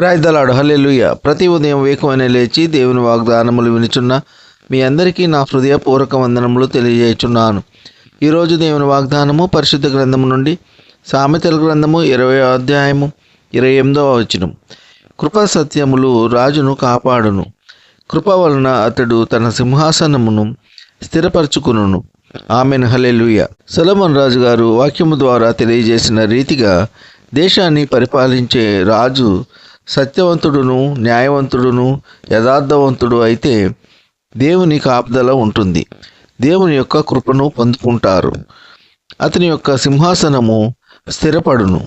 రాయిదలాడు హల్లెలూయ ప్రతి ఉదయం వేకువనే లేచి దేవుని వాగ్దానములు వినుచున్న మీ అందరికీ నా హృదయపూర్వక వందనములు తెలియజేయుచున్నాను. ఈరోజు దేవుని వాగ్దానము పరిశుద్ధ గ్రంథము నుండి సామెతల గ్రంథము ఇరవై అధ్యాయము ఇరవై ఎనిమిదవ వచనం. కృపా సత్యములు రాజును కాపాడును. కృప వలన అతడు తన సింహాసనమును స్థిరపరచుకును ఆమెను. హలెలుయ సలమన్ రాజు గారు వాక్యము ద్వారా తెలియజేసిన రీతిగా దేశాన్ని పరిపాలించే రాజు సత్యవంతుడును న్యాయవంతుడును యథార్థవంతుడు అయితే దేవుని కాపుదల ఉంటుంది. దేవుని యొక్క కృపను పొందుకుంటారు. అతని యొక్క సింహాసనము స్థిరపడును.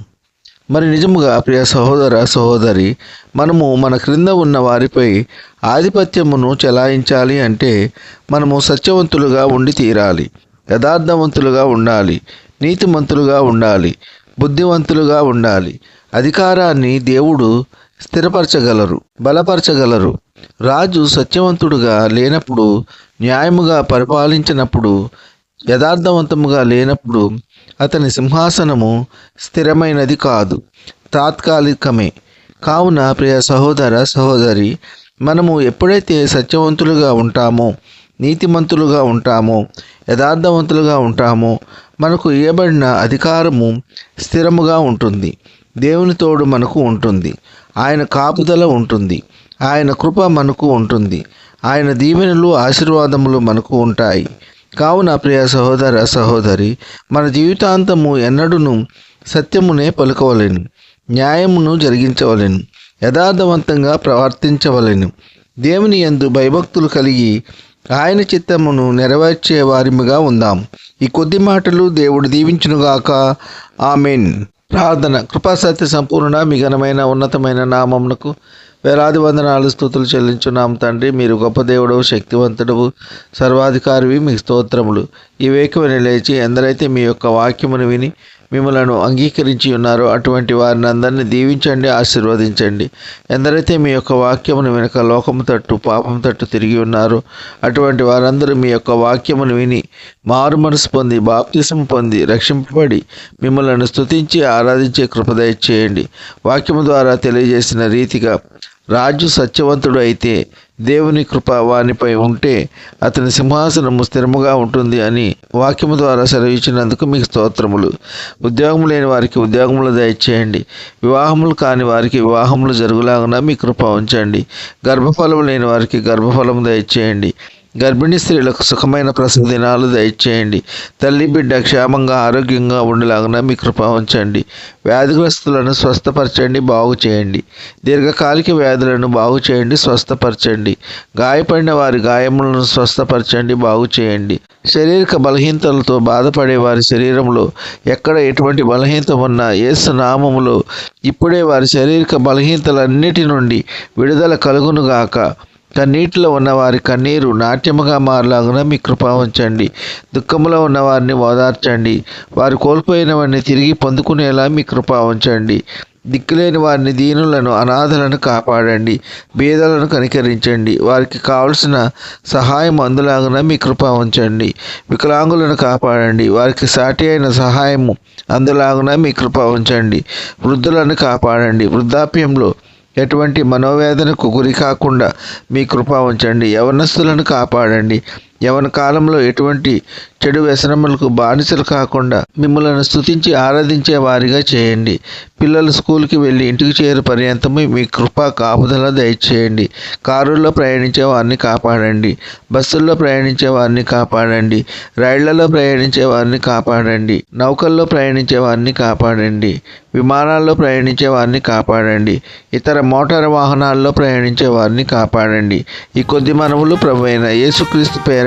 మరి నిజముగా ప్రియ సహోదర సహోదరి మనము మన క్రింద ఉన్న వారిపై ఆధిపత్యమును చెలాయించాలి అంటే మనము సత్యవంతులుగా ఉండి తీరాలి. యథార్థవంతులుగా ఉండాలి. నీతిమంతులుగా ఉండాలి. బుద్ధివంతులుగా ఉండాలి. అధికారాన్ని దేవుడు స్థిరపరచగలరు బలపరచగలరు. రాజు సత్యవంతుడుగా లేనప్పుడు న్యాయముగా పరిపాలించినప్పుడు యథార్థవంతముగా లేనప్పుడు అతని సింహాసనము స్థిరమైనది కాదు తాత్కాలికమే. కావున ప్రియ సహోదర సహోదరి మనము ఎప్పుడైతే సత్యవంతులుగా ఉంటామో నీతిమంతులుగా ఉంటామో యథార్థవంతులుగా ఉంటామో మనకు ఇవ్వబడిన అధికారము స్థిరముగా ఉంటుంది దేవుని తోడు మనకు ఉంటుంది. ఆయన కాపుదల ఉంటుంది. ఆయన కృప మనకు ఉంటుంది. ఆయన దీవెనలు ఆశీర్వాదములు మనకు ఉంటాయి. కావున ప్రియ సహోదర సహోదరి మన జీవితాంతము ఎన్నడూను సత్యమునే పలుకోవలేను. న్యాయమును జరిగించవలెను. యథార్థవంతంగా ప్రవర్తించవలెను. దేవుని యందు భయభక్తులు కలిగి ఆయన చిత్తమును నెరవేర్చే వారిముగా ఉందాం. ఈ కొద్ది మాటలు దేవుడు దీవించునుగాక. ఆమెన్. ప్రార్థన. కృపాసత్య సంపూర్ణ మీ ఘనమైన ఉన్నతమైన నామమునకు వేలాది వందనాలు స్థుతులు చెల్లించున్నాం తండ్రి. మీరు గొప్ప దేవుడు శక్తివంతుడవు సర్వాధికారివి మీ స్తోత్రములు. ఈ వేకువని లేచి ఎందరైతే మీ యొక్క వాక్యమును విని మిమ్మలను అంగీకరించి ఉన్నారో. అటువంటి వారిని అందరినీ దీవించండి ఆశీర్వదించండి. ఎందరైతే మీ యొక్క వాక్యమును వెనుక లోకము తట్టు పాపం తట్టు తిరిగి ఉన్నారో అటువంటి వారందరూ మీ యొక్క వాక్యమును విని మారు మనసు పొంది బాప్తిసం పొంది రక్షింపబడి మిమ్మలను స్తుతించి ఆరాధించే కృపదయ చేయండి వాక్యము ద్వారా తెలియజేసిన రీతిగా రాజు సత్యవంతుడు అయితే దేవుని కృప వానిపై ఉంటే అతని సింహాసనము స్థిరముగా ఉంటుంది అని వాక్యము ద్వారా సెలవిచ్చినందుకు మీకు స్తోత్రములు. ఉద్యోగం లేని వారికి ఉద్యోగములు దయచేయండి. వివాహములు కాని వారికి వివాహములు జరుగులాగున మీ కృప ఉంచండి. గర్భఫలము లేని వారికి గర్భఫలము దయచేయండి. గర్భిణీ స్త్రీలకు సుఖమైన ప్రసవ దినాలు దయచేయండి. తల్లి బిడ్డ క్షేమంగా ఆరోగ్యంగా ఉండేలాగా మీ కృప ఉంచండి. వ్యాధిగ్రస్తులను స్వస్థపరచండి బాగు చేయండి. దీర్ఘకాలిక వ్యాధులను బాగు చేయండి స్వస్థపరచండి. గాయపడిన వారి గాయములను స్వస్థపరచండి బాగు చేయండి. శారీరక బలహీనతలతో బాధపడే వారి శరీరంలో ఎక్కడ ఎటువంటి బలహీనత ఉన్నా యేసు నామములో ఇప్పుడే వారి శారీరక బలహీనతలన్నిటి నుండి విడుదల కలుగునుగాక కన్నీటిలో ఉన్నవారి కన్నీరు నాట్యముగా మారలాగున మీ కృప ఉంచండి. దుఃఖములో ఉన్నవారిని ఓదార్చండి. వారు కోల్పోయినవన్నీ తిరిగి పొందుకునేలా మీ కృప ఉంచండి. దిక్కులేని వారిని దీనులను అనాథలను కాపాడండి. బీదలను కనికరించండి. వారికి కావలసిన సహాయం అందులాగున మీ కృప ఉంచండి. వికలాంగులను కాపాడండి. వారికి సాటి అయిన సహాయము అందులాగున మీ కృప ఉంచండి. వృద్ధులను కాపాడండి. వృద్ధాప్యంలో ఎటువంటి మనోవేదనకు గురి కాకుండా మీ కృప ఉంచండి. యవనస్తులను కాపాడండి. యవన కాలంలో ఎటువంటి చెడు వ్యసనములకు బానిసలు కాకుండా మిమ్మల్ని స్తుతించి ఆరాధించే వారిగా చేయండి. పిల్లలు స్కూల్కి వెళ్ళి ఇంటికి చేరే పర్యంతము మీ కృప కాపుదల దయచేయండి. కారుల్లో ప్రయాణించే వారిని కాపాడండి. బస్సుల్లో ప్రయాణించే వారిని కాపాడండి. రైళ్ళలో ప్రయాణించే వారిని కాపాడండి. నౌకల్లో ప్రయాణించే వారిని కాపాడండి. విమానాల్లో ప్రయాణించే వారిని కాపాడండి. ఇతర మోటార్ వాహనాల్లో ప్రయాణించే వారిని కాపాడండి. ఈ కొద్ది మనవులు ప్రభు అయిన యేసుక్రీస్తు పేర